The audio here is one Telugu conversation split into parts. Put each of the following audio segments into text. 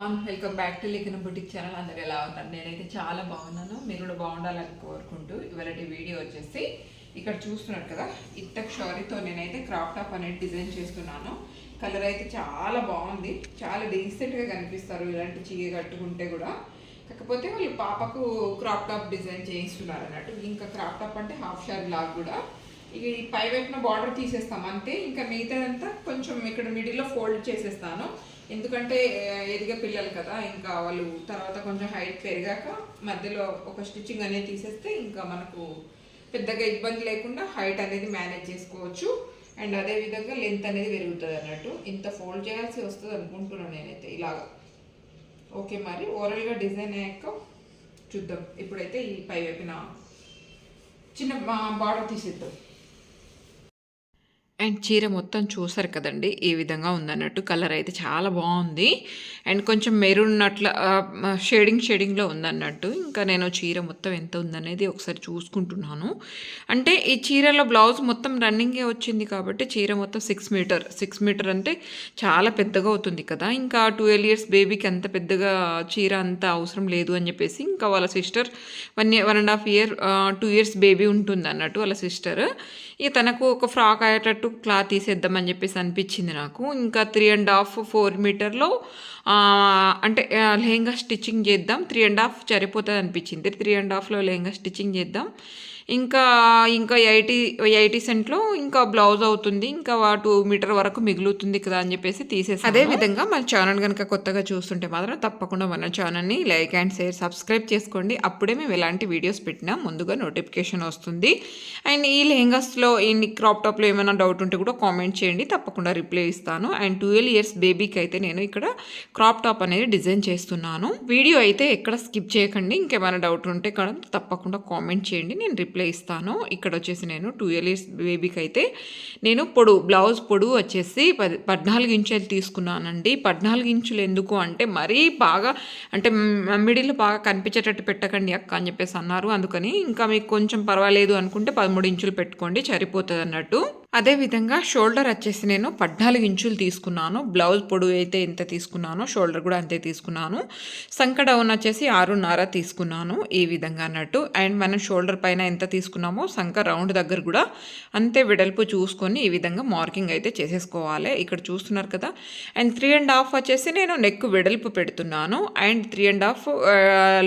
Welcome back to Likhana boutique channel అందరు ఎలా ఉన్నారు? నేనైతే చాలా బాగున్నాను. మీరు కూడా బాగుండాలని కోరుకుంటూ ఇవాళ వీడియో వచ్చేసి ఇక్కడ చూస్తున్నారు కదా? ఇత్తక్ షారీతో నేనైతే క్రాప్ టాప్ అనేది డిజైన్ చేస్తున్నాను. కలర్ అయితే చాలా బాగుంది. చాలా డీసెంట్గా కనిపిస్తారు ఇలాంటి చీగ కట్టుకుంటే కూడా. కాకపోతే వాళ్ళు పాపకు క్రాప్ టాప్ డిజైన్ చేయిస్తున్నారు అన్నట్టు. ఇంకా క్రాప్ టాప్ అంటే హాఫ్ షార్ లాగా కూడా. ఇక ఈ పై వైపున బార్డర్ తీసేస్తాం అంతే. ఇంకా మిగతాదంతా కొంచెం ఇక్కడ మిడిల్లో ఫోల్డ్ చేసేస్తాను. ఎందుకంటే ఎదిగే పిల్లలు కదా ఇంకా వాళ్ళు తర్వాత కొంచెం హైట్ పెరిగాక మధ్యలో ఒక స్టిచ్చింగ్ అనేది తీసేస్తే ఇంకా మనకు పెద్దగా ఇబ్బంది లేకుండా హైట్ అనేది మేనేజ్ చేసుకోవచ్చు. అండ్ అదే విధంగా లెంత్ అనేది పెరుగుతుంది అన్నట్టు. ఇంత ఫోల్డ్ చేయాల్సి వస్తుంది అనుకుంటున్నాను నేనైతే ఇలాగా. ఓకే మరి ఓవరాల్గా డిజైన్ అయ్యాక చూద్దాం. ఇప్పుడైతే ఈ పై వైపున చిన్న బార్డర్ తీసేద్దాం. అండ్ చీర మొత్తం చూసారు కదండి ఈ విధంగా ఉందన్నట్టు కలర్ అయితే చాలా బాగుంది. అండ్ కొంచెం మెరూన్ అట్లా షేడింగ్ షేడింగ్లో ఉందన్నట్టు. ఇంకా నేను చీర మొత్తం ఎంత ఉందనేది ఒకసారి చూసుకుంటున్నాను. అంటే ఈ చీరలో బ్లౌజ్ మొత్తం రన్నింగే వచ్చింది కాబట్టి చీర మొత్తం సిక్స్ మీటర్ సిక్స్ మీటర్ అంటే చాలా పెద్దగా అవుతుంది కదా. ఇంకా ట్వెల్వ్ ఇయర్స్ బేబీకి అంత పెద్దగా చీర అంత అవసరం లేదు అని చెప్పేసి ఇంకా వాళ్ళ sister one year one and half year two years baby ఉంటుంది అన్నట్టు వాళ్ళ సిస్టర్ ఇక తనకు ఒక ఫ్రాక్ అయ్యేటట్టు క్లాత్ తీసేద్దామని చెప్పేసి అనిపించింది నాకు. ఇంకా త్రీ అండ్ హాఫ్ ఫోర్ మీటర్లో అంటే లెహంగా స్టిచ్చింగ్ చేద్దాం. త్రీ అండ్ హాఫ్ సరిపోతుంది అనిపించింది త్రీ అండ్ హాఫ్లో లెహంగా స్టిచ్చింగ్ చేద్దాం. ఇంకా ఇంకా ఎయిటీ ఎయిటీ సెంట్లో ఇంకా బ్లౌజ్ అవుతుంది. ఇంకా టూ మీటర్ వరకు మిగులుతుంది కదా అని చెప్పేసి తీసేసి అదే విధంగా మన ఛానల్ కనుక కొత్తగా చూస్తుంటే మాత్రం తప్పకుండా మన ఛానల్ని లైక్ అండ్ షేర్ సబ్స్క్రైబ్ చేసుకోండి. అప్పుడే మేము ఎలాంటి వీడియోస్ పెట్టినా ముందుగా నోటిఫికేషన్ వస్తుంది. అండ్ ఈ లెహంగాస్లో ఈ క్రాప్ టాప్లో ఏమైనా డౌట్ ఉంటే కూడా కామెంట్ చేయండి. తప్పకుండా రిప్లై ఇస్తాను. అండ్ ట్వెల్వ్ ఇయర్స్ బేబీకి అయితే నేను ఇక్కడ క్రాప్ టాప్ అనేది డిజైన్ చేస్తున్నాను. వీడియో అయితే ఎక్కడ స్కిప్ చేయకండి. ఇంకేమైనా డౌట్ ఉంటే కూడా తప్పకుండా కామెంట్ చేయండి. నేను రిప్లై ఇస్తాను. ఇక్కడ వచ్చేసి నేను టూ ఇయర్స్ బేబీకి అయితే నేను పొడు బ్లౌజ్ పొడు వచ్చేసి పది పద్నాలుగు ఇంచులు తీసుకున్నానండి. పద్నాలుగు ఇంచులు ఎందుకు అంటే మరీ బాగా అంటే మిడిల్ బాగా కనిపించేటట్టు పెట్టకండి అక్క అని చెప్పేసి అన్నారు. అందుకని ఇంకా మీకు కొంచెం పర్వాలేదు అనుకుంటే పదమూడు ఇంచులు పెట్టుకోండి సరిపోతుంది అన్నట్టు అదే విధంగా షోల్డర్ వచ్చేసి నేను పద్నాలుగు ఇంచులు తీసుకున్నాను. బ్లౌజ్ పొడవు అయితే ఎంత తీసుకున్నానో షోల్డర్ కూడా అంతే తీసుకున్నాను. సంక డౌన్ వచ్చేసి ఆరున్నర తీసుకున్నాను ఈ విధంగా అన్నట్టు. అండ్ మనం షోల్డర్ పైన ఎంత తీసుకున్నామో సంక రౌండ్ దగ్గర కూడా అంతే వెడల్పు చూసుకొని ఈ విధంగా మార్కింగ్ అయితే చేసేసుకోవాలి. ఇక్కడ చూస్తున్నారు కదా. అండ్ త్రీ అండ్ హాఫ్ వచ్చేసి నేను నెక్ వెడల్పు పెడుతున్నాను. అండ్ త్రీ అండ్ హాఫ్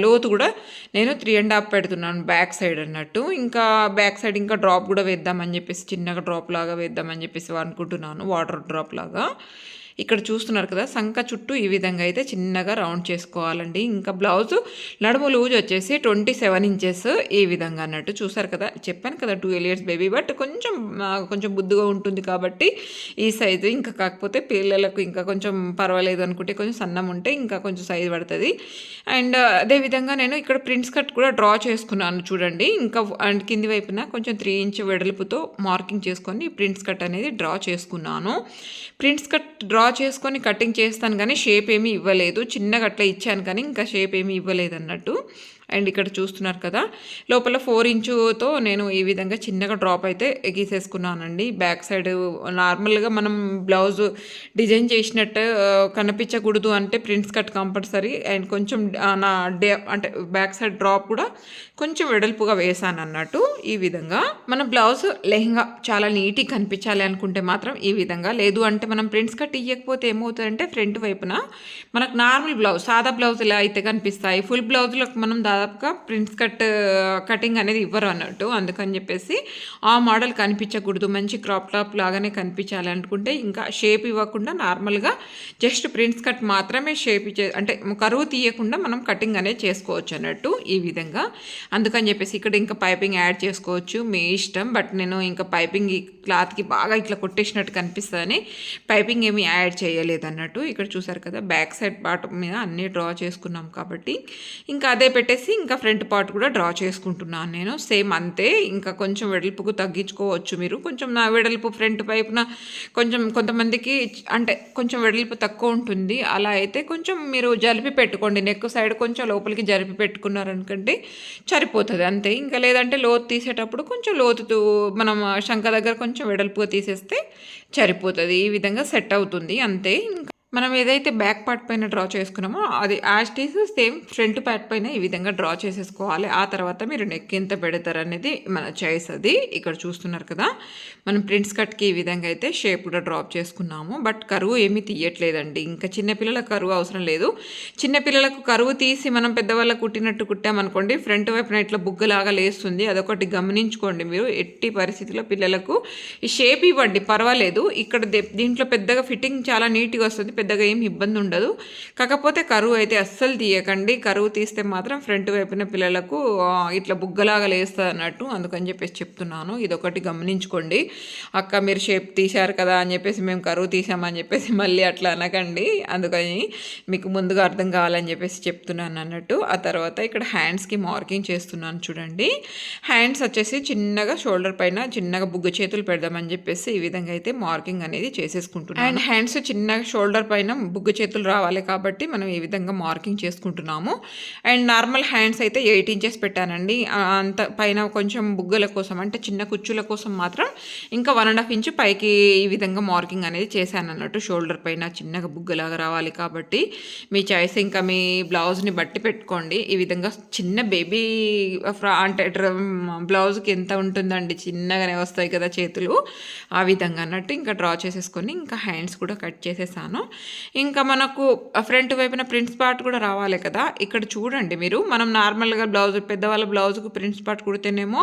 లోతు కూడా నేను త్రీ అండ్ హాఫ్ పెడుతున్నాను బ్యాక్ సైడ్ అన్నట్టు. ఇంకా బ్యాక్ సైడ్ ఇంకా డ్రాప్ కూడా వేద్దామని చెప్పేసి చిన్నగా డ్రాప్ లాగా వేద్దామని చెప్పేసి అనుకుంటున్నాను. వాటర్ డ్రాప్ లాగా ఇక్కడ చూస్తున్నారు కదా సంక చుట్టూ ఈ విధంగా అయితే చిన్నగా రౌండ్ చేసుకోవాలండి. ఇంకా బ్లౌజ్ నడుము లూజ్ వచ్చేసి ట్వంటీ సెవెన్ ఇంచెస్ ఈ విధంగా అన్నట్టు చూసారు కదా చెప్పాను కదా టూ ఇయర్స్ బేబీ బట్ కొంచెం కొంచెం బుద్దుగా ఉంటుంది కాబట్టి ఈ సైజు. ఇంకా కాకపోతే పిల్లలకు ఇంకా కొంచెం పర్వాలేదు అనుకుంటే కొంచెం సన్నం ఉంటే ఇంకా కొంచెం సైజు పడుతుంది. అండ్ అదేవిధంగా నేను ఇక్కడ ప్రింట్స్ కట్ కూడా డ్రా చేసుకున్నాను చూడండి. ఇంకా అండ్ కింది వైపున కొంచెం త్రీ ఇంచ్ వెడల్పుతో మార్కింగ్ చేసుకొని ప్రింట్స్ కట్ అనేది డ్రా చేసుకున్నాను. ప్రింట్స్ కట్ డ్రా చేసుకొని కటింగ్ చేస్తాను కానీ షేప్ ఏమీ ఇవ్వలేదు. చిన్నగా అట్లా ఇచ్చాను కానీ ఇంకా షేప్ ఏమీ ఇవ్వలేదు అన్నట్టు అండ్ ఇక్కడ చూస్తున్నారు కదా లోపల ఫోర్ ఇంచుతో నేను ఈ విధంగా చిన్నగా డ్రాప్ అయితే గీసేసుకున్నానండి బ్యాక్ సైడ్ నార్మల్గా మనం బ్లౌజ్ డిజైన్ చేసినట్టు కనిపించకూడదు అంటే ప్రింట్స్ కట్ కంపల్సరీ అండ్ కొంచెం నా డే అంటే బ్యాక్ సైడ్ డ్రాప్ కూడా కొంచెం వెడల్పుగా వేసాను అన్నట్టు ఈ విధంగా. మన బ్లౌజ్ లెహంగా చాలా నీట్గా కనిపించాలి అనుకుంటే మాత్రం ఈ విధంగా. లేదు అంటే మనం ప్రింట్స్ కట్ ఇవ్వకపోతే ఏమవుతుందంటే ఫ్రంట్ వైపున మనకు నార్మల్ బ్లౌజ్ సాదా బ్లౌజ్ ఇలా అయితే కనిపిస్తాయి. ఫుల్ బ్లౌజ్లకు మనం దాదాపుగా ప్రిన్స్ కట్ కటింగ్ అనేది ఇవ్వరు అన్నట్టు. అందుకని చెప్పేసి ఆ మోడల్ కనిపించకూడదు. మంచి క్రాప్ టాప్ లాగానే కనిపించాలి అనుకుంటే ఇంకా షేప్ ఇవ్వకుండా నార్మల్గా జస్ట్ ప్రింట్స్ కట్ మాత్రమే షేప్ ఇచ్చే అంటే కరువు తీయకుండా మనం కటింగ్ అనేది చేసుకోవచ్చు అన్నట్టు ఈ విధంగా. అందుకని చెప్పేసి ఇక్కడ ఇంకా పైపింగ్ యాడ్ చేసుకోవచ్చు. మీ ఇష్టం బట్ నేను ఇంకా పైపింగ్ ఈ క్లాత్కి బాగా ఇట్లా కొట్టేసినట్టు కనిపిస్తుందని పైపింగ్ ఏమీ యాడ్ చేయలేదు అన్నట్టు. ఇక్కడ చూసారు కదా బ్యాక్ సైడ్ పార్ట్ మీద అన్నీ డ్రా చేసుకున్నాం కాబట్టి. ఇంకా అదే పెట్టేసి ఇంకా ఫ్రంట్ పార్ట్ కూడా డ్రా చేసుకుంటున్నాను నేను. సేమ్ అంతే ఇంకా కొంచెం వెడల్పుకు తగ్గించుకోవచ్చు మీరు. కొంచెం నా వెడల్పు ఫ్రంట్ వైపున కొంచెం కొంతమందికి అంటే కొంచెం వెడల్పు తక్కువ ఉంటుంది. అలా అయితే కొంచెం మీరు జరిపి పెట్టుకోండి. నెక్ సైడ్ కొంచెం లోపలికి జరిపి పెట్టుకున్నారనుకంటే సరిపోతుంది అంతే. ఇంకా లేదంటే లోతు తీసేటప్పుడు కొంచెం లోతు మనం శంఖ దగ్గర కొంచెం వెడల్పుగా తీసేస్తే సరిపోతుంది. ఈ విధంగా సెట్ అవుతుంది అంతే. ఇంకా మనం ఏదైతే బ్యాక్ పార్ట్ పైన డ్రా చేసుకున్నామో అది యాస్టీస్ సేమ్ ఫ్రంట్ పార్ట్ పైన ఈ విధంగా డ్రా చేసేసుకోవాలి. ఆ తర్వాత మీరు నెక్ ఎంత పెడతారనేది మన చాయిస్ అది. ఇక్కడ చూస్తున్నారు కదా. మనం ప్రింట్స్ కట్కి ఈ విధంగా అయితే షేప్ కూడా డ్రాప్ చేసుకున్నాము. బట్ కరువు ఏమీ తీయట్లేదండి. ఇంకా చిన్నపిల్లల కరువు అవసరం లేదు. చిన్నపిల్లలకు కరువు తీసి మనం పెద్దవాళ్ళకు కుట్టినట్టు కుట్టామనుకోండి ఫ్రంట్ వైపున ఇట్లా బుగ్గలాగా లేస్తుంది. అదొకటి గమనించుకోండి మీరు. ఎట్టి పరిస్థితిలో పిల్లలకు ఈ షేప్ ఇవ్వండి. పర్వాలేదు. ఇక్కడ దే- దీంట్లో పెద్దగా ఫిట్టింగ్ చాలా నీట్గా వస్తుంది. పెద్దగా ఏం ఇబ్బంది ఉండదు. కాకపోతే కరువు అయితే అస్సలు తీయకండి. కరువు తీస్తే మాత్రం ఫ్రంట్ వైపున పిల్లలకు ఇట్లా బుగ్గలాగా లేస్తుంది అన్నట్టు అందుకని చెప్పేసి చెప్తున్నాను. ఇదొకటి గమనించుకోండి. అక్క మీరు షేప్ తీశారు కదా అని చెప్పేసి మేము కరువు తీసామని చెప్పేసి మళ్ళీ అట్లా అనకండి. అందుకని మీకు ముందుగా అర్థం కావాలని చెప్పేసి చెప్తున్నాను అన్నట్టు. ఆ తర్వాత ఇక్కడ హ్యాండ్స్కి మార్కింగ్ చేస్తున్నాను చూడండి. హ్యాండ్స్ వచ్చేసి చిన్నగా షోల్డర్ పైన చిన్నగా బుగ్గ చేతులు పెడదామని చెప్పేసి ఈ విధంగా అయితే మార్కింగ్ అనేది చేసేసుకుంటున్నాను. అండ్ హ్యాండ్స్ చిన్నగా షోల్డర్ పైన బుగ్గ చేతులు రావాలి కాబట్టి మనం ఈ విధంగా మార్కింగ్ చేసుకుంటున్నాము. అండ్ నార్మల్ హ్యాండ్స్ అయితే ఎయిట్ ఇంచెస్ పెట్టానండి. అంత పైన కొంచెం బుగ్గల కోసం అంటే చిన్న కుచ్చుల కోసం మాత్రం ఇంకా వన్ అండ్ హాఫ్ ఇంచ్ పైకి ఈ విధంగా మార్కింగ్ అనేది చేశాను అన్నట్టు షోల్డర్ పైన చిన్నగా బుగ్గలాగా రావాలి కాబట్టి మీ చాయిస్ ఇంకా మీ బ్లౌజ్ని బట్టి పెట్టుకోండి. ఈ విధంగా చిన్న బేబీ ఫ్రా అంటే బ్లౌజ్కి ఎంత ఉంటుందండి? చిన్నగానే వస్తాయి కదా చేతులు. ఆ విధంగా అన్నట్టు ఇంకా డ్రా చేసేసుకొని ఇంకా హ్యాండ్స్ కూడా కట్ చేసేసాను. ఇంకా మనకు ఫ్రంట్ వైపున ప్రింట్స్ పార్ట్ కూడా రావాలి కదా. ఇక్కడ చూడండి మీరు మనం నార్మల్గా బ్లౌజ్ పెద్దవాళ్ళ బ్లౌజ్కు ప్రింట్స్ పార్ట్ కుడితేనేమో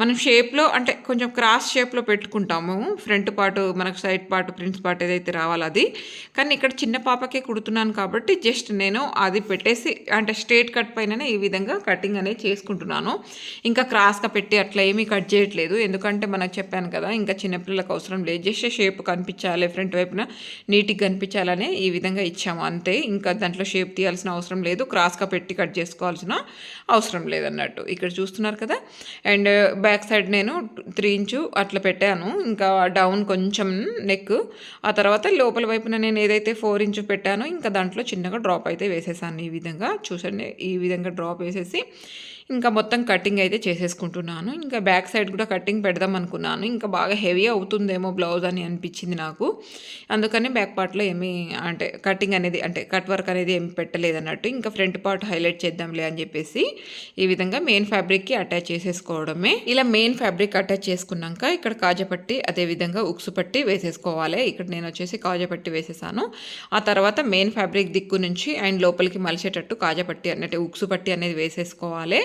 మనం షేప్లో అంటే కొంచెం క్రాస్ షేప్లో పెట్టుకుంటాము. ఫ్రంట్ పార్ట్ మనకు సైడ్ పార్ట్ ప్రింట్స్ పార్ట్ ఏదైతే రావాలో అది. కానీ ఇక్కడ చిన్న పాపకే కుడుతున్నాను కాబట్టి జస్ట్ నేను అది పెట్టేసి అంటే స్ట్రేట్ కట్ పైననే ఈ విధంగా కటింగ్ అనేది చేసుకుంటున్నాను. ఇంకా క్రాస్గా పెట్టి అట్లా ఏమీ కట్ చేయట్లేదు. ఎందుకంటే మనకు చెప్పాను కదా ఇంకా చిన్నపిల్లలకు అవసరం లేదు. జస్ట్ షేప్ కనిపించాలి ఫ్రంట్ వైపున నీట్గా కనిపించాలనే ఈ విధంగా ఇచ్చాము. అంతే ఇంకా దాంట్లో షేప్ తీయాల్సిన అవసరం లేదు. క్రాస్గా పెట్టి కట్ చేసుకోవాల్సిన అవసరం లేదన్నట్టు. ఇక్కడ చూస్తున్నారు కదా? అండ్ బ్యాక్ సైడ్ నేను త్రీ ఇంచు అట్లా పెట్టాను. ఇంకా డౌన్ కొంచెం నెక్ ఆ తర్వాత లోపల వైపున నేను ఏదైతే ఫోర్ ఇంచు పెట్టానో ఇంకా దాంట్లో చిన్నగా డ్రాప్ అయితే వేసేసాను. ఈ విధంగా చూసండి. ఈ విధంగా డ్రాప్ వేసేసి ఇంకా మొత్తం కటింగ్ అయితే చేసేసుకుంటున్నాను. ఇంకా బ్యాక్ సైడ్ కూడా కటింగ్ పెడదాం అనుకున్నాను. ఇంకా బాగా హెవీ అవుతుందేమో బ్లౌజ్ అని అనిపించింది నాకు. అందుకని బ్యాక్ పార్ట్లో ఏమీ అంటే కటింగ్ అనేది అంటే కట్ వర్క్ అనేది ఏమి పెట్టలేదు అన్నట్టు ఇంకా ఫ్రంట్ పార్ట్ హైలైట్ చేద్దాంలే అని చెప్పేసి ఈ విధంగా మెయిన్ ఫ్యాబ్రిక్కి అటాచ్ చేసేసుకోవడమే. ఇలా మెయిన్ ఫ్యాబ్రిక్ అటాచ్ చేసుకున్నాక ఇక్కడ కాజపట్టి అదే విధంగా ఉక్సు పట్టి వేసేసుకోవాలి. ఇక్కడ నేను వచ్చేసి కాజపట్టి వేసేసాను. ఆ తర్వాత మెయిన్ ఫ్యాబ్రిక్ దిక్కు నుంచి అండ్ లోపలికి మలిచేటట్టు కాజపట్టి అన్నట్టు ఉక్సు పట్టి అనేది వేసేసుకోవాలి.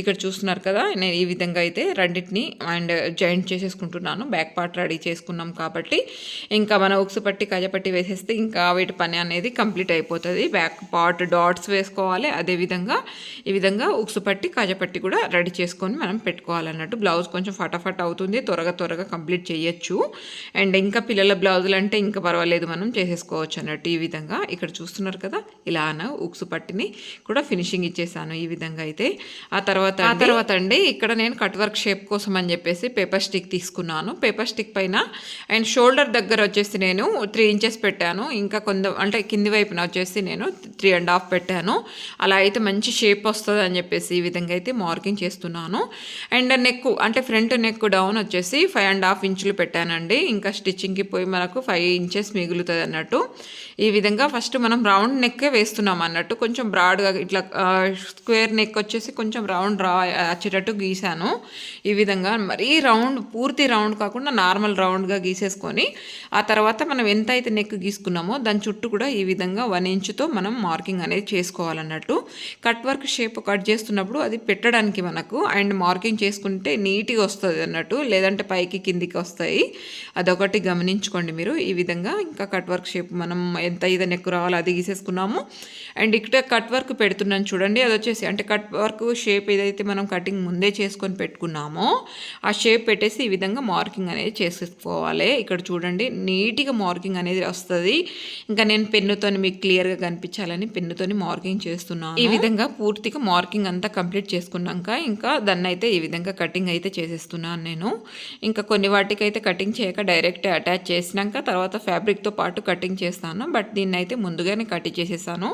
ఇక్కడ చూస్తున్నారు కదా నేను ఈ విధంగా అయితే రెండింటిని అండ్ జాయింట్ చేసేసుకుంటున్నాను. బ్యాక్ పార్ట్ రెడీ చేసుకున్నాం కాబట్టి. ఇంకా మన ఉక్సు పట్టి కజపట్టి వేసేస్తే ఇంకా వీటి పని అనేది కంప్లీట్ అయిపోతుంది. బ్యాక్ పార్ట్ డాట్స్ వేసుకోవాలి. అదేవిధంగా ఈ విధంగా ఉక్సు పట్టి కజపట్టి కూడా రెడీ చేసుకొని మనం పెట్టుకోవాలన్నట్టు. బ్లౌజ్ కొంచెం ఫటాఫట్ అవుతుంది. త్వరగా త్వరగా కంప్లీట్ చేయొచ్చు. అండ్ ఇంకా పిల్లల బ్లౌజులు అంటే ఇంకా పర్వాలేదు. మనం చేసేసుకోవచ్చు అన్నట్టు. ఈ విధంగా ఇక్కడ చూస్తున్నారు కదా ఇలా ఉక్సు పట్టిని కూడా ఫినిషింగ్ ఇచ్చేసాను ఈ విధంగా అయితే. ఆ తర్వాత ఆ తర్వాత అండి ఇక్కడ నేను కట్ వర్క్ షేప్ కోసం అని చెప్పేసి పేపర్ స్టిక్ తీసుకున్నాను. పేపర్ స్టిక్ పైన అండ్ షోల్డర్ దగ్గర వచ్చేసి నేను త్రీ ఇంచెస్ పెట్టాను. ఇంకా కొంత అంటే కింది వైపున వచ్చేసి నేను త్రీ అండ్ హాఫ్ పెట్టాను. అలా అయితే మంచి షేప్ వస్తుంది అని చెప్పేసి ఈ విధంగా అయితే మార్కింగ్ చేస్తున్నాను. అండ్ నెక్ అంటే ఫ్రంట్ నెక్ డౌన్ వచ్చేసి ఫైవ్ అండ్ హాఫ్ ఇంచులు పెట్టానండి. ఇంకా స్టిచ్చింగ్కి పోయి మనకు ఫైవ్ ఇంచెస్ మిగులుతుంది అన్నట్టు. ఈ విధంగా ఫస్ట్ మనం రౌండ్ నెక్కే వేస్తున్నాం అన్నట్టు. కొంచెం బ్రాడ్గా ఇట్లా స్క్వేర్ నెక్ వచ్చేసి కొంచెం రౌండ్ రా వచ్చేటట్టు గీసాను ఈ విధంగా మరీ రౌండ్ పూర్తి రౌండ్ కాకుండా నార్మల్ రౌండ్గా గీసేసుకొని ఆ తర్వాత మనం ఎంత అయితే నెక్ గీసుకున్నామో దాని చుట్టూ కూడా ఈ విధంగా వన్ ఇంచుతో మనం మార్కింగ్ అనేది చేసుకోవాలన్నట్టు. కట్ వర్క్ షేప్ కట్ చేస్తున్నప్పుడు అది పెట్టడానికి మనకు అండ్ మార్కింగ్ చేసుకుంటే నీట్గా వస్తుంది అన్నట్టు. లేదంటే పైకి కిందికి వస్తాయి. అదొకటి గమనించుకోండి మీరు. ఈ విధంగా ఇంకా కట్ వర్క్ షేప్ మనం ఎంత ఏదైనా నెక్ రావాలో అది గీసేసుకున్నాము. అండ్ ఇక్కడ కట్ వర్క్ పెడుతున్నాను చూడండి. అది వచ్చేసి అంటే కట్ వర్క్ షేప్ ఏదైతే మనం కటింగ్ ముందే చేసుకొని పెట్టుకున్నామో ఆ షేప్ పెట్టేసి ఈ విధంగా మార్కింగ్ అనేది చేసేసుకోవాలి ఇక్కడ చూడండి నీట్గా మార్కింగ్ అనేది వస్తుంది. ఇంకా నేను పెన్నుతోని మీకు క్లియర్గా కనిపించాలని పెన్నుతోని మార్కింగ్ చేస్తున్నాను. ఈ విధంగా పూర్తిగా మార్కింగ్ అంతా కంప్లీట్ చేసుకున్నాక ఇంకా దాన్ని అయితే ఈ విధంగా కటింగ్ అయితే చేసేస్తున్నాను నేను. ఇంకా కొన్ని వాటికి అయితే కటింగ్ చేయక డైరెక్ట్ అటాచ్ చేసినాక తర్వాత ఫ్యాబ్రిక్తో పాటు కటింగ్ చేస్తాను. బట్ దీన్ని అయితే ముందుగానే కటింగ్ చేసేసాను.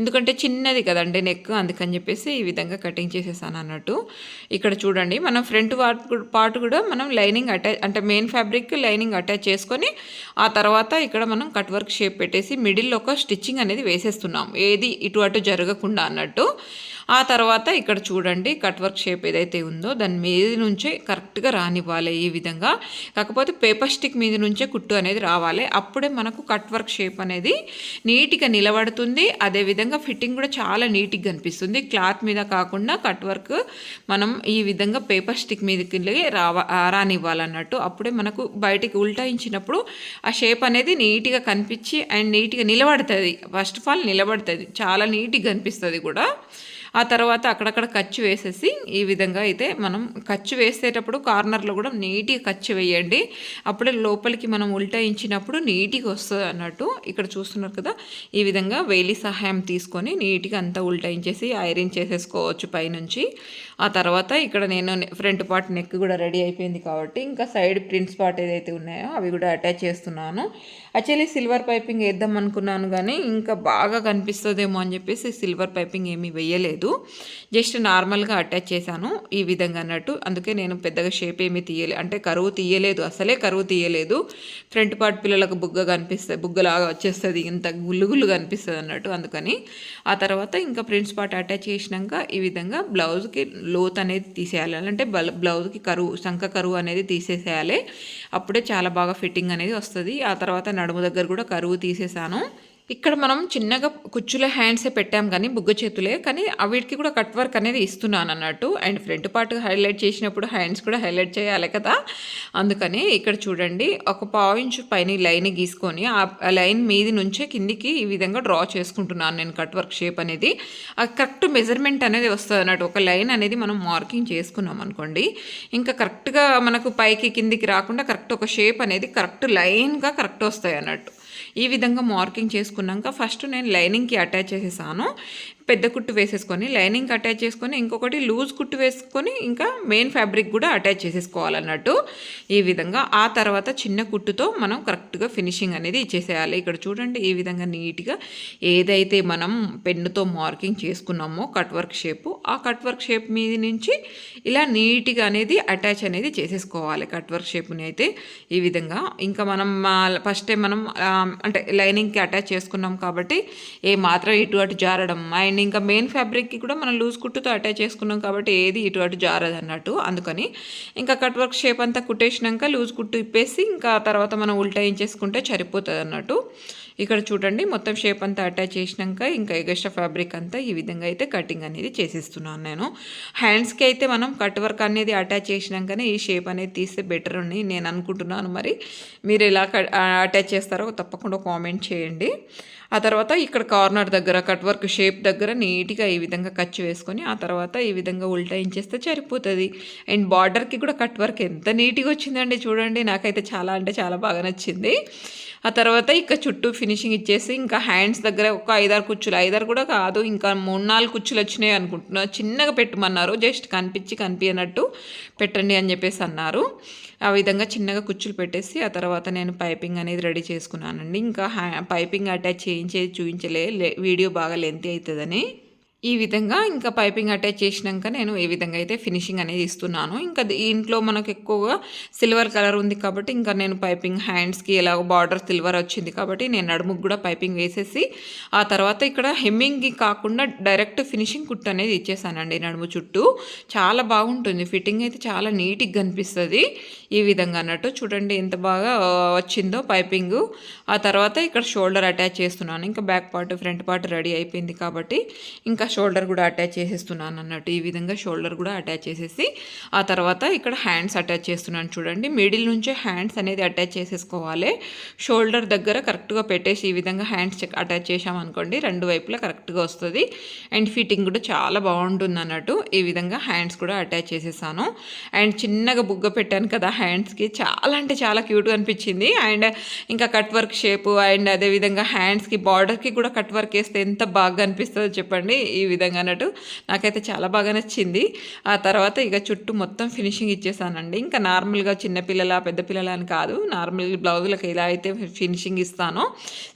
ఎందుకంటే చిన్నది కదండి నెక్ అందుకని చెప్పేసి ఈ విధంగా కటింగ్ చేసేసాను అన్నట్టు. ఇక్కడ చూడండి మనం ఫ్రంట్ పార్ట్ కూడా మనం లైనింగ్ అటాచ్ అంటే మెయిన్ ఫ్యాబ్రిక్ లైనింగ్ అటాచ్ చేసుకొని ఆ తర్వాత ఇక్కడ మనం కట్ వర్క్ షేప్ పెట్టేసి మిడిల్లో ఒక స్టిచ్చింగ్ అనేది వేసేస్తున్నాం. ఏది ఇటు అటు జరగకుండా అన్నట్టు. ఆ తర్వాత ఇక్కడ చూడండి కట్ వర్క్ షేప్ ఏదైతే ఉందో దాని మీద నుంచే కరెక్ట్గా రానివ్వాలి ఈ విధంగా. కాకపోతే పేపర్ స్టిక్ మీద నుంచే కుట్టు అనేది రావాలి. అప్పుడే మనకు కట్ వర్క్ షేప్ అనేది నీట్గా నిలబడుతుంది. అదేవిధంగా ఫిట్టింగ్ కూడా చాలా నీట్గా కనిపిస్తుంది. క్లాత్ మీద కాకుండా కట్ వర్క్ మనం ఈ విధంగా పేపర్ స్టిక్ మీదకి రావ రానివ్వాలన్నట్టు. అప్పుడే మనకు బయటికి ఉల్టాయించినప్పుడు ఆ షేప్ అనేది నీట్గా కనిపించి అండ్ నీట్గా నిలబడుతుంది. ఫస్ట్ ఆఫ్ ఆల్ నిలబడుతుంది. చాలా నీట్గా కనిపిస్తుంది కూడా. ఆ తర్వాత అక్కడక్కడ ఖర్చు వేసేసి ఈ విధంగా అయితే మనం ఖర్చు వేసేటప్పుడు కార్నర్లో కూడా నీట్గా ఖర్చు వేయండి. అప్పుడే లోపలికి మనం ఉల్టాయించినప్పుడు నీట్గా వస్తుంది అన్నట్టు ఇక్కడ చూస్తున్నారు కదా. ఈ విధంగా వేలి సహాయం తీసుకొని నీట్గా అంతా ఉల్టాయించేసి ఐరన్ చేసేసుకోవచ్చు పైనుంచి. ఆ తర్వాత ఇక్కడ నేను ఫ్రంట్ పార్ట్ నెక్ కూడా రెడీ అయిపోయింది కాబట్టి ఇంకా సైడ్ ప్రింట్స్ పార్ట్ ఏదైతే ఉన్నాయో అవి కూడా అటాచ్ చేస్తున్నాను. యాక్చువల్లీ సిల్వర్ పైపింగ్ వేద్దాం అనుకున్నాను కానీ ఇంకా బాగా కనిపిస్తుందేమో అని చెప్పేసి సిల్వర్ పైపింగ్ ఏమీ వేయలేదు. జస్ట్ నార్మల్గా అటాచ్ చేశాను ఈ విధంగా అన్నట్టు. అందుకే నేను పెద్దగా షేప్ ఏమీ తీయలేదు అంటే కరువు తీయలేదు అసలే కరువు తీయలేదు. ఫ్రంట్ పార్ట్ పిల్లలకు బుగ్గ కనిపిస్తుంది బుగ్గలాగా వచ్చేస్తుంది ఇంత గుల్లు గుల్లు కనిపిస్తుంది అన్నట్టు. అందుకని ఆ తర్వాత ఇంకా ప్రింట్స్ పార్ట్ అటాచ్ చేసినాక ఈ విధంగా బ్లౌజ్కి లోత్ అనేది తీసేయాలి. అంటే బ్లౌజ్కి కరువు శంఖ కరువు అనేది తీసేసేయాలి. అప్పుడే చాలా బాగా ఫిట్టింగ్ అనేది వస్తుంది. ఆ తర్వాత నడుము దగ్గర కూడా కరువు తీసేసాను. ఇక్కడ మనం చిన్నగా కుచ్చుల హ్యాండ్సే పెట్టాం కానీ బుగ్గ చేతులే కానీ వీటికి కూడా కట్ వర్క్ అనేది ఇస్తున్నాను అన్నట్టు. అండ్ ఫ్రంట్ పార్ట్ హైలైట్ చేసినప్పుడు హ్యాండ్స్ కూడా హైలైట్ చేయాలి కదా. అందుకని ఇక్కడ చూడండి ఒక పావు ఇంచు పైన లైన్ గీసుకొని ఆ లైన్ మీది నుంచే కిందికి ఈ విధంగా డ్రా చేసుకుంటున్నాను నేను కట్ వర్క్ షేప్ అనేది. ఆ కరెక్ట్ మెజర్మెంట్ అనేది వస్తుంది అన్నట్టు. ఒక లైన్ అనేది మనం మార్కింగ్ చేసుకున్నాం అనుకోండి ఇంకా కరెక్ట్గా మనకు పైకి కిందికి రాకుండా కరెక్ట్ ఒక షేప్ అనేది కరెక్ట్ లైన్గా కరెక్ట్ వస్తాయి అన్నట్టు. ఈ విధంగా మార్కింగ్ చేసుకున్నాక ఫస్ట్ నేను లైనింగ్కి అటాచ్ చేసేసాను. పెద్ద కుట్టు వేసేసుకొని లైనింగ్ అటాచ్ చేసుకొని ఇంకొకటి లూజ్ కుట్టు వేసుకొని ఇంకా మెయిన్ ఫ్యాబ్రిక్ కూడా అటాచ్ చేసేసుకోవాలన్నట్టు ఈ విధంగా ఆ తర్వాత చిన్న కుట్టుతో మనం కరెక్ట్గా ఫినిషింగ్ అనేది ఇచ్చేసేయాలి. ఇక్కడ చూడండి ఈ విధంగా నీట్గా ఏదైతే మనం పెన్నుతో మార్కింగ్ చేసుకున్నామో కట్ వర్క్ షేపు ఆ కట్ వర్క్ షేప్ మీద నుంచి ఇలా నీట్గా అనేది అటాచ్ అనేది చేసేసుకోవాలి కట్ వర్క్ షేప్ని అయితే ఈ విధంగా. ఇంకా మనం ఫస్ట్ మనం అంటే లైనింగ్కి అటాచ్ చేసుకున్నాం కాబట్టి ఏ మాత్రం ఇటు అటు జారడం అండ్ అండ్ ఇంకా మెయిన్ ఫ్యాబ్రిక్కి కూడా మనం లూజ్ కుట్టుతో అటాచ్ చేసుకున్నాం కాబట్టి ఏది ఇటు అటు జారదు అన్నట్టు. అందుకని ఇంకా కట్ వర్క్ షేప్ అంతా కుట్టేసినాక లూజ్ కుట్టు ఇప్పేసి ఇంకా తర్వాత మనం ఉల్టా వేయించేసుకుంటే సరిపోతుంది అన్నట్టు ఇక్కడ చూడండి మొత్తం షేప్ అంతా అటాచ్ చేసినాక ఇంకా ఎగస్ట్రా ఫ్యాబ్రిక్ అంతా ఈ విధంగా అయితే కటింగ్ అనేది చేసేస్తున్నాను నేను. హ్యాండ్స్కి అయితే మనం కట్ వర్క్ అనేది అటాచ్ చేసినాకనే ఈ షేప్ అనేది తీస్తే బెటర్ అని నేను అనుకుంటున్నాను మరి. మీరు ఎలా అటాచ్ చేస్తారో తప్పకుండా కామెంట్ చేయండి. ఆ తర్వాత ఇక్కడ కార్నర్ దగ్గర కట్ వర్క్ షేప్ దగ్గర నీట్గా ఈ విధంగా ఖర్చు వేసుకొని ఆ తర్వాత ఈ విధంగా ఉల్టాయించేస్తే సరిపోతుంది. అండ్ బార్డర్కి కూడా కట్ వర్క్ ఎంత నీట్గా వచ్చిందండి చూడండి నాకైతే చాలా అంటే చాలా బాగా నచ్చింది. ఆ తర్వాత ఇక చుట్టూ ఫినిషింగ్ ఇచ్చేసి ఇంకా హ్యాండ్స్ దగ్గర ఒక ఐదారు కుచ్చులు ఐదారు కూడా కాదు ఇంకా మూడు నాలుగు కుచ్చులు వచ్చినాయి అనుకుంటున్నా. చిన్నగా పెట్టమన్నారు జస్ట్ కనిపించి కనిపించినట్టు పెట్టండి అని చెప్పేసి అన్నారు. ఆ విధంగా చిన్నగా కుచ్చులు పెట్టేసి ఆ తర్వాత నేను పైపింగ్ అనేది రెడీ చేసుకున్నానండి. ఇంకా పైపింగ్ అటాచ్ చేయించేది చూపించలే వీడియో బాగా లెంతీ అవుతుందని. ఈ విధంగా ఇంకా పైపింగ్ అటాచ్ చేసినాక నేను ఏ విధంగా అయితే ఫినిషింగ్ అనేది ఇస్తున్నాను ఇంకా ఇంట్లో మనకు ఎక్కువగా సిల్వర్ కలర్ ఉంది కాబట్టి ఇంకా నేను పైపింగ్ హ్యాండ్స్కి ఎలాగో బార్డర్ సిల్వర్ వచ్చింది కాబట్టి నేను నడుముకు కూడా పైపింగ్ వేసేసి ఆ తర్వాత ఇక్కడ హెమ్మింగ్కి కాకుండా డైరెక్ట్ ఫినిషింగ్ కుట్టు అనేది ఇచ్చేసానండి నడుము చుట్టూ. చాలా బాగుంటుంది ఫిట్టింగ్ అయితే చాలా నీట్గా కనిపిస్తుంది. ఈ విధంగా అన్నట్టు చూడండి ఎంత బాగా వచ్చిందో పైపింగ్. ఆ తర్వాత ఇక్కడ షోల్డర్ అటాచ్ చేస్తున్నాను ఇంకా back part front part ready అయిపోయింది కాబట్టి ఇంకా షోల్డర్ కూడా అటాచ్ చేసేస్తున్నాను అన్నట్టు. ఈ విధంగా షోల్డర్ కూడా అటాచ్ చేసేసి ఆ తర్వాత ఇక్కడ హ్యాండ్స్ అటాచ్ చేస్తున్నాను చూడండి. మిడిల్ నుంచే హ్యాండ్స్ అనేది అటాచ్ చేసేసుకోవాలి. షోల్డర్ దగ్గర కరెక్ట్గా పెట్టేసి ఈ విధంగా హ్యాండ్స్ అటాచ్ చేసామనుకోండి రెండు వైపులా కరెక్ట్గా వస్తుంది. అండ్ ఫిట్టింగ్ కూడా చాలా బాగుంటుంది అన్నట్టు. ఈ విధంగా హ్యాండ్స్ కూడా అటాచ్ చేసేసాను. అండ్ చిన్నగా బుగ్గ పెట్టాను కదా హ్యాండ్స్కి చాలా అంటే చాలా క్యూట్గా అనిపించింది. అండ్ ఇంకా కట్ వర్క్ షేపు అండ్ అదేవిధంగా హ్యాండ్స్కి బార్డర్కి కూడా కట్ వర్క్ వేస్తే ఎంత బాగా అనిపిస్తుందో చెప్పండి. ఈ ఈ విధంగా అన్నట్టు నాకైతే చాలా బాగా నచ్చింది. ఆ తర్వాత ఇక చుట్టూ మొత్తం ఫినిషింగ్ ఇచ్చేసానండి. ఇంకా నార్మల్గా చిన్నపిల్లల పెద్ద పిల్లల అని కాదు. నార్మల్ బ్లౌజులకు ఎలా అయితే ఫినిషింగ్ ఇస్తానో.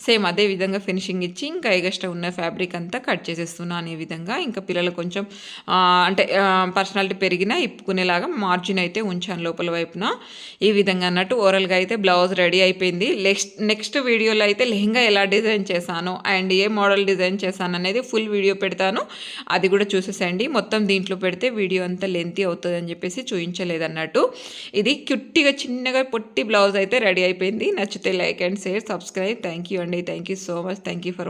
సేమ్ అదే విధంగా ఫినిషింగ్ ఇచ్చి ఇంకా ఎగస్ట్రా ఉన్న ఫ్యాబ్రిక్ అంతా కట్ చేసేస్తున్నాను ఈ విధంగా. ఇంకా పిల్లలు కొంచెం అంటే పర్సనాలిటీ పెరిగినా ఇప్పుకునేలాగా మార్జిన్ అయితే ఉంచాను లోపల వైపున. ఈ విధంగా అన్నట్టు ఓవరాల్గా అయితే బ్లౌజ్ రెడీ అయిపోయింది. నెక్స్ట్ నెక్స్ట్ వీడియోలో అయితే లెహంగా ఎలా డిజైన్ చేశాను అండ్ ఏ మోడల్ డిజైన్ చేశాను అనేది ఫుల్ వీడియో పెడతాను అది కూడా చూసేసండి. మొత్తం దీంట్లో పెడితే వీడియో అంతా లెంతీ అవుతుంది అని చెప్పేసి చూపించలేదు అన్నట్టు ఇది క్యుట్టిగా చిన్నగా పొట్టి బ్లౌజ్ అయితే రెడీ అయిపోయింది. నచ్చితే like and share subscribe. Thank you అండి. Thank you so much thank you for